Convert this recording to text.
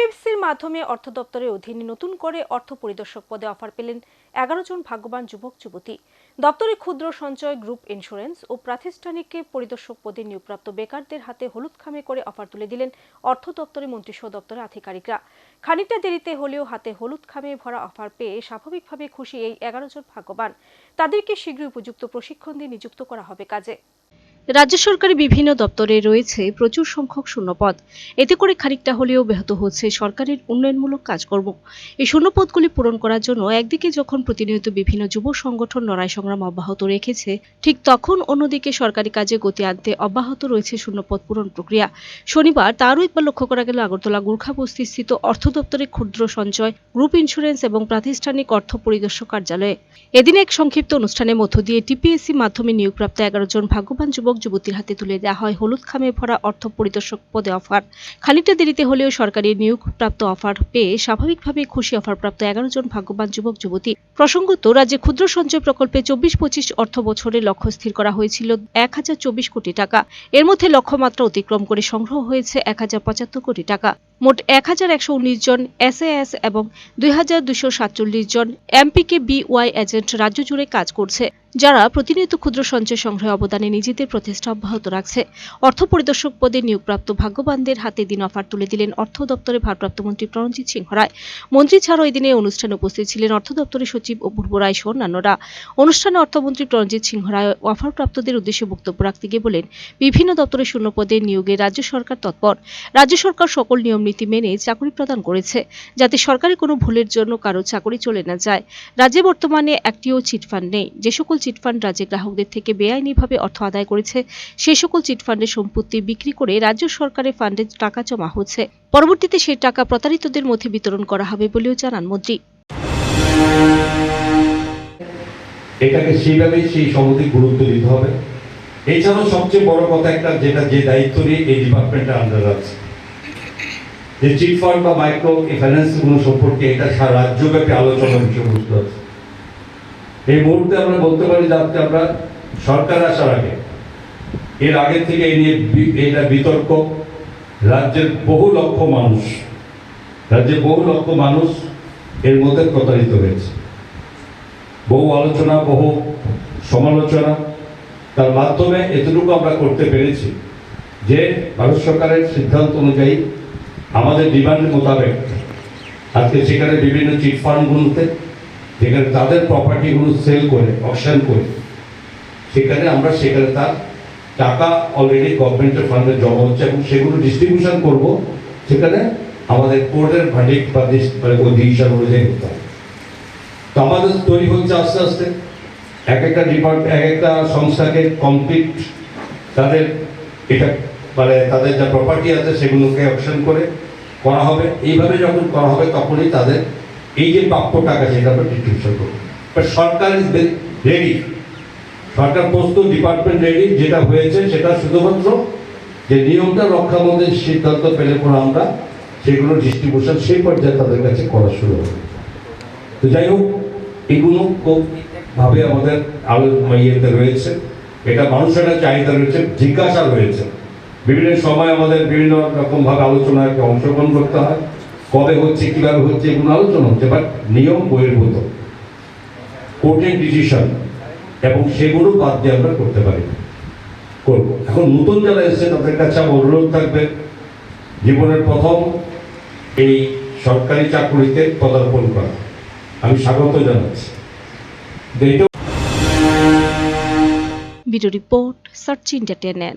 টিপিএফসির মাধ্যমে অর্থ দপ্তরের অধীনে নতুন করে অর্থ পরিদর্শক পদে অফার পেলেন এগারো জন ভাগ্যবান যুবক, যুবতী। দপ্তরে ক্ষুদ্র সঞ্চয়, গ্রুপ ইন্স্যুরেন্স ও প্রাতিষ্ঠানিক পরিদর্শক পদে নিয়োগপ্রাপ্ত বেকারদের হাতে হলুদ খামে করে অফার তুলে দিলেন অর্থ দপ্তরের মন্ত্রিসহ দপ্তরের আধিকারিকরা। খানিকটা দেরিতে হলেও হাতে হলুদ খামে ভরা অফার পেয়ে স্বাভাবিকভাবে খুশি এই এগারো জন ভাগ্যবান। তাদেরকে শীঘ্রই উপযুক্ত প্রশিক্ষণ দিয়ে নিযুক্ত করা হবে কাজে। রাজ্য সরকারি বিভিন্ন দপ্তরে রয়েছে প্রচুর সংখ্যক শূন্যপদ। এতে করে খানিকটা হলেও ব্যাহত হচ্ছে সরকারের উন্নয়নমূলক কাজকর্ম। এই শূন্যপদগুলি পূরণ করার জন্য একদিকে যখন প্রতিনিয়ত বিভিন্ন যুব সংগঠন লড়াই সংগ্রাম অব্যাহত রেখেছে, ঠিক তখন অন্যদিকে সরকারি কাজে গতি আনতে অব্যাহত রয়েছে শূন্যপদ পূরণ প্রক্রিয়া। শনিবার তারও একবার লক্ষ্য করা গেল, আগরতলা গোর্খাবস্তি স্থিত অর্থ দপ্তরের ক্ষুদ্র সঞ্চয়, গ্রুপ ইন্স্যুরেন্স এবং প্রাতিষ্ঠানিক অর্থ পরিদর্শক কার্যালয়ে। এদিন এক সংক্ষিপ্ত অনুষ্ঠানের মধ্য দিয়ে টিপিএসসি মাধ্যমে নিয়োগপ্রাপ্ত এগারো জন ভাগ্যবান যুবক যুবতীর হাতে তুলে দেওয়া হয় হলুদ খামে ভরা অর্থ পরিদর্শক পদে অফার। খানিকটা দেরিতে হলেও সরকারি নিয়োগপ্রাপ্ত অফার পেয়ে স্বাভাবিকভাবে খুশি অফারপ্রাপ্ত এগারো জন ভাগ্যবান যুবক যুবতী। প্রসঙ্গত, রাজ্যে ক্ষুদ্র সঞ্চয় প্রকল্পে চব্বিশ পঁচিশ অর্থ বছরের লক্ষ্য স্থির করা হয়েছিল এক হাজার চব্বিশ কোটি টাকা। এর মধ্যে লক্ষ্যমাত্রা অতিক্রম করে সংগ্রহ হয়েছে এক হাজার পঁচাত্তর কোটি টাকা। মোট এক হাজার একশো উনিশ জন এসএএস এবং দুই জন এমপিকে বিওয়াই এজেন্ট রাজ্য জুড়ে কাজ করছে, যারা প্রতিনিয়ত ক্ষুদ্র সঞ্চয় সংগ্রহে অবদানে নিজেদের প্রচেষ্টা অব্যাহত রাখছে। অর্থ পরিদর্শক পদে নিয়োগপ্রাপ্ত ভাগ্যবানদের হাতে দিন অফার তুলে দিলেন অর্থ দপ্তরের ভারপ্রাপ্ত মন্ত্রী প্রণজিৎ সিংহ রায়। মন্ত্রী ছাড়াও এই দিনে অনুষ্ঠানে উপস্থিত ছিলেন অর্থ দপ্তরের সচিব অপূর্ব রায় সহ অন্যান্যরা। অনুষ্ঠানে অর্থমন্ত্রী প্রণজিৎ সিংহ রায় অফারপ্রাপ্তদের উদ্দেশ্যে বক্তব্য রাখতে গিয়ে বলেন, বিভিন্ন দপ্তরের শূন্য পদে নিয়োগে রাজ্য সরকার তৎপর। রাজ্য সরকার সকল নিয়ম নীতি মেনে চাকরি প্রদান করেছে। যাতে সরকারি কোনো ভুলের জন্য কারও চাকরি চলে না যায়। রাজ্যে বর্তমানে একটিও চিটফান্ড নেই। যে সকল চিটফান্ড রাজ্যে গ্রাহকদের থেকে বেআইনিভাবে অর্থ আদায় করেছে, সে সকল চিটফান্ডের সম্পত্তি বিক্রি করে রাজ্য সরকারের ফান্ডে টাকা জমা হচ্ছে। পরবর্তীতে সেই টাকা প্রতারিতদের মধ্যে বিতরণ করা হবে বলেও জানান মন্ত্রী। এটাকে সেইভাবেই সেই সমিতি গুরুত্ব দিতে হবে। এছাড়াও সবচেয়ে বড় কথা একটা, যেটা যে দায়িত্ব নিয়ে এই ডিপার্টমেন্টের আন্ডার আছে। যে চিট ফান্ড বা মাইক্রো ফাইন্যান্সগুলো সম্পর্কে এটা সারা রাজ্যব্যাপী আলোচনার বিষয়বস্তু আছে এই মুহূর্তে আমরা বলতে পারি যে আজকে আমরা সরকার আসার আগে, এর আগে থেকে এই নিয়ে এটা বিতর্ক। রাজ্যের বহু লক্ষ মানুষ, রাজ্যের বহু লক্ষ মানুষ এর মধ্যে প্রতারিত হয়েছে। বহু আলোচনা, বহু সমালোচনা, তার মাধ্যমে এতটুকু আমরা করতে পেরেছি যে ভারত সরকারের সিদ্ধান্ত অনুযায়ী আমাদের ডিমান্ড মোতাবেক আজকে সেখানে বিভিন্ন চিট ফান্ডগুলোতে, যেখানে তাদের প্রপার্টিগুলো সেল করে, অকশন করে, সেখানে আমরা সেখানে তার টাকা অলরেডি গভর্নমেন্টের ফান্ডে জমা হচ্ছে এবং সেগুলো ডিস্ট্রিবিউশন করব, সেখানে আমাদের কোর্টের ভার্ডিক্ট বা ডিস- মানে ডিসিশন অনুযায়ী করতে হবে। তো আমাদের তৈরি হচ্ছে আস্তে আস্তে। এক একটা ডিপার্ট এক একটা সংস্থাকে কমপ্লিট তাদের এটা মানে তাদের যা প্রপার্টি আছে সেগুলোকে অপশন করে করা হবে। এইভাবে যখন করা হবে তখনই তাদের এই যে প্রাপ্য টাকা সেটা আমরা ডিস্ট্রিবিউশন করব। সরকার ইজ রেডি সরকার প্রস্তুত ডিপার্টমেন্ট রেডি যেটা হয়েছে সেটা শুধুমাত্র যে নিয়মটা রক্ষা মধ্যে সিদ্ধান্ত পেলে পর আমরা সেগুলো ডিস্ট্রিবিউশন সেই পর্যায়ে তাদের কাছে করা শুরু হবে। তো যাই হোক, এগুলো ভাবে আমাদের আলো ইয়েতে রয়েছে। এটা মানুষের চাহিদা রয়েছে, জিজ্ঞাসা রয়েছে। বিভিন্ন সময় আমাদের বিভিন্ন রকম ভাবে আলোচনায় অংশগ্রহণ করতে হয়। কবে হচ্ছে, কীভাবে হচ্ছে, এগুলো আলোচনা হচ্ছে বাট নিয়ম বহির্ভূত। কোর্টের ডিসিশন এবং সেগুলো বাদ দিয়ে আমরা করতে পারি করব। এখন নতুন যারা এসেছে, তাদের কাছে আমার অনুরোধ থাকবে, জীবনের প্রথম এই সরকারি চাকরিতে পদার্পণ করা। আমি স্বাগত জানাচ্ছি। Video report search India টেনেন